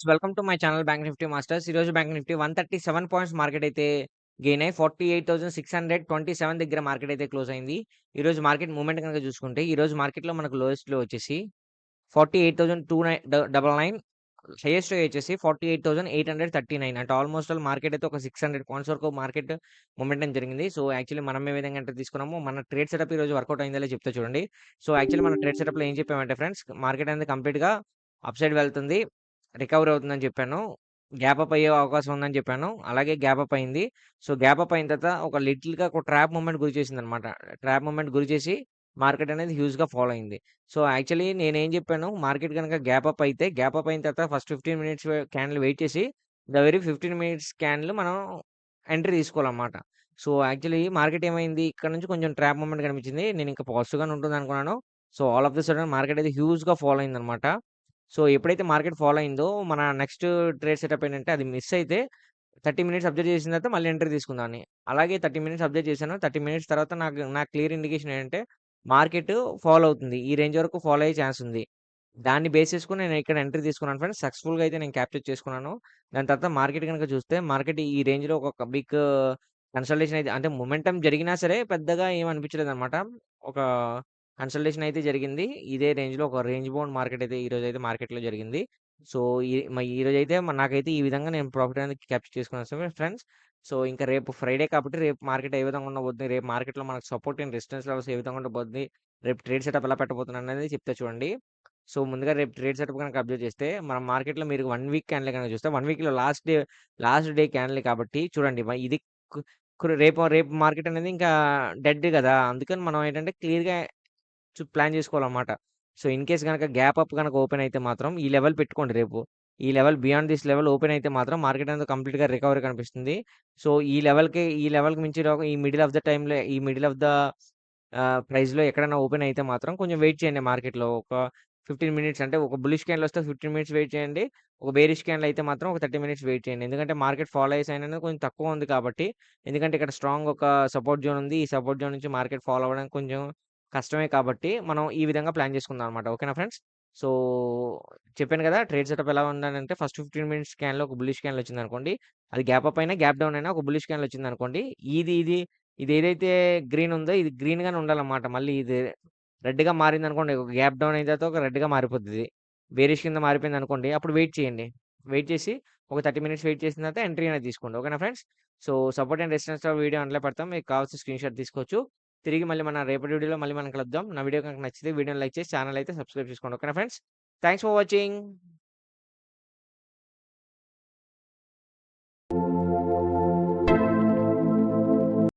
Friends welcome to my channel bank nifty masters ఈ రోజు bank nifty one thirty seven points market అయితే gain అయ్యి forty eight thousand six hundred twenty seven దగ్గర market అయితే close అయింది. ఈ రోజు మార్కెట్ మూమెంట్ కనుక చూసుకుంటే ఈ రోజు మార్కెట్లో మనకు లోయెస్ట్లో వచ్చేసి forty eight thousand two nine double nine highest వచ్చేసి forty eight thousand eight hundred thirty nine అంటే ఆల్మోస్ట్ ఆల్ మార్కెట్ అయితే ఒక సిక్స్ హండ్రెడ్ పాయింట్స్ వరకు మార్కెట్ మూమెంటం జరిగింది. సో యాక్చువల్లీ మనం ఏ విధంగా అంటే తీసుకున్నాము మన ట్రేడ్ సెటప్ ఈ రోజు వర్కౌట్ అయిందో చెప్తే చూడండి. సో యాక్చువల్లీ మన ట్రేడ్ సెటప్లో ఏం చెప్పామంటే ఫ్రెండ్స్ మార్కెట్ అనేది కంప్లీట్గా అప్ సైడ్ వెళ్తుంది. రికవర్ అవుతుందని చెప్పాను. గ్యాప్ అప్ అయ్యే అవకాశం ఉందని చెప్పాను. అలాగే గ్యాప్ అప్ అయింది. సో గ్యాప్ అప్ అయిన తర్వాత ఒక లిటిల్గా ఒక ట్రాప్ మూమెంట్ గురి చేసింది అనమాట ట్రాప్ మూమెంట్ గురి చేసి మార్కెట్ అనేది హ్యూజ్గా ఫాలో అయింది. సో యాక్చువల్లీ నేనేం చెప్పాను? మార్కెట్ కనుక గ్యాప్ అప్ అయితే గ్యాప్ అప్ అయిన తర్వాత ఫస్ట్ ఫిఫ్టీన్ మినిట్స్ క్యాన్లు వెయిట్ చేసి ద వెరీ ఫిఫ్టీన్ మినిట్స్ క్యాన్లు మనం ఎంట్రీ తీసుకోవాలన్నమాట. సో యాక్చువల్లీ మార్కెట్ ఏమైంది? ఇక్కడ నుంచి కొంచెం ట్రాప్ మూమెంట్ కనిపించింది. నేను ఇంకా పాజిటివ్గానే ఉంటుంది అనుకున్నాను so all of the sudden market అయితే హ్యూజ్గా ఫాలో అయింది అనమాట సో ఎప్పుడైతే మార్కెట్ ఫాలో అయిందో మన నెక్స్ట్ ట్రేడ్ సెటప్ ఏంటంటే అది మిస్ అయితే థర్టీ మినిట్స్ అబ్జర్వ్ చేసిన తర్వాత మళ్ళీ ఎంట్రీ తీసుకుందాన్ని అలాగే థర్టీ మినిట్స్ అబ్జర్వ్ చేశాను. థర్టీ మినిట్స్ తర్వాత నాకు నాకు క్లియర్ ఇండికేషన్ ఏంటంటే మార్కెట్ ఫాలో అవుతుంది. ఈ రేంజ్ వరకు ఫాలో అయ్యే ఛాన్స్ ఉంది. దాన్ని బేస్ చేసుకుని నేను ఇక్కడ ఎంట్రీ తీసుకున్నాను ఫ్రెండ్స్. సక్సెస్ఫుల్గా అయితే నేను క్యాప్చర్ చేసుకున్నాను. దాని తర్వాత మార్కెట్ కనుక చూస్తే మార్కెట్ ఈ రేంజ్లో ఒక బిగ్ కన్సల్టేషన్ అయితే అంటే మొమెంటం జరిగినా సరే పెద్దగా ఏం అనిపించలేదు అనమాట ఒక కన్సల్టేషన్ అయితే జరిగింది. ఇదే రేంజ్లో ఒక రేంజ్ బౌండ్ మార్కెట్ అయితే ఈ రోజు అయితే మార్కెట్లో జరిగింది. సో ఈ మ- రోజు అయితే నాకైతే ఈ విధంగా నేను ప్రాఫిట్ అనేది క్యాప్చర్ చేసుకున్నాను ఫ్రెండ్స్. సో ఇంకా రేపు ఫ్రైడే కాబట్టి రేపు మార్కెట్ ఏ విధంగా ఉండబోతుంది రేపు మార్కెట్లో మనకు సపోర్ట్ అండ్ రెసిస్టెన్స్ లెవెల్స్ ఏ విధంగా ఉండబోతుంది రేపు ట్రేడ్ సెటప్ ఎలా పెట్టబోతుంది అనేది చెప్తే చూడండి. సో ముందుగా రేపు ట్రేడ్ సెటప్ కనుక అబ్జర్వ్ చేస్తే మన మార్కెట్లో మీరు వన్ వీక్ క్యాన్లే కనుక చూస్తే వన్ వీక్లో లాస్ట్ డే లాస్ట్ డే క్యాన్లే కాబట్టి చూడండి ఇది రేపు రేపు మార్కెట్ అనేది ఇంకా డెడ్ కదా! అందుకని మనం ఏంటంటే క్లియర్గా ప్లాన్ చేసుకోవాలన్నమాట. సో ఇన్ కేస్ కనుక గ్యాప్ అప్ కనుక ఓపెన్ అయితే మాత్రం ఈ లెవెల్ పెట్టుకోండి రేపు. ఈ level beyond this level open అయితే మాత్రం మార్కెట్ అనేది కంప్లీట్గా రికవరీ కనిపిస్తుంది. సో ఈ లెవెల్కి ఈ లెవెల్కి మించి ఈ మిడిల్ ఆఫ్ ద టైంలో ఈ మిడిల్ ఆఫ్ ద ప్రైస్లో ఎక్కడైనా ఓపెన్ అయితే మాత్రం కొంచెం వెయిట్ చేయండి మార్కెట్లో. ఒక ఫిఫ్టీన్ మినిట్స్ అంటే ఒక బులిష్ క్యాన్లు వస్తే ఫిఫ్టీన్ మినిట్స్ వెయిట్ చేయండి. ఒక బేరిష్ క్యాన్లు అయితే మాత్రం ఒక థర్టీ మినిట్స్ వెయిట్ చేయండి. ఎందుకంటే మార్కెట్ ఫాలో అయ్యే సైన్ అనేది కొంచెం తక్కువ ఉంది కాబట్టి. ఎందుకంటే ఇక్కడ స్ట్రాంగ్ ఒక సపోర్ట్ జోన్ ఉంది. ఈ సపోర్ట్ జోన్ నుంచి మార్కెట్ ఫాలో అవ్వడానికి కొంచెం కష్టమే కాబట్టి మనం ఈ విధంగా ప్లాన్ చేసుకుందాం అనమాట ఓకేనా ఫ్రెండ్స్? సో చెప్పాను కదా ట్రేడ్ సెటప్ ఎలా ఉందంటే ఫస్ట్ ఫిఫ్టీన్ మినిట్స్ స్కాన్లో ఒక బులిష్ క్యాన్లు వచ్చింది అనుకోండి అది గ్యాప్ అప్ అయినా గ్యాప్ డౌన్ అయినా ఒక బులిష్ క్యాన్లు వచ్చింది అనుకోండి ఇది ఇది ఇది ఏదైతే గ్రీన్ ఉందో ఇది గ్రీన్గానే ఉండాలన్నమాట. మళ్ళీ ఇది రెడ్గా మారింది అనుకోండి ఒక గ్యాప్ డౌన్ అయిన తర్వాత ఒక రెడ్గా మారిపోతుంది బేరిష్ కింద మారిపోయింది అనుకోండి అప్పుడు వెయిట్ చేయండి. వెయిట్ చేసి ఒక థర్టీ మినిట్స్ వెయిట్ చేసిన తర్వాత ఎంట్రీ అనేది తీసుకోండి. ఓకేనా friends? So support and resistance video అందులో పెడతాం. మీకు కావాల్సిన స్క్రీన్ షాట్ తీసుకోవచ్చు. తిరిగి మళ్ళీ మన రేపటి వీడియోలో మళ్ళీ మనం కలుద్దాం. నా వీడియో కనుక నచ్చితే వీడియోని లైక్ చేసి ఛానల్ అయితే సబ్స్క్రైబ్ చేసుకోండి. ఓకేనా ఫ్రెండ్స్? Thanks for watching.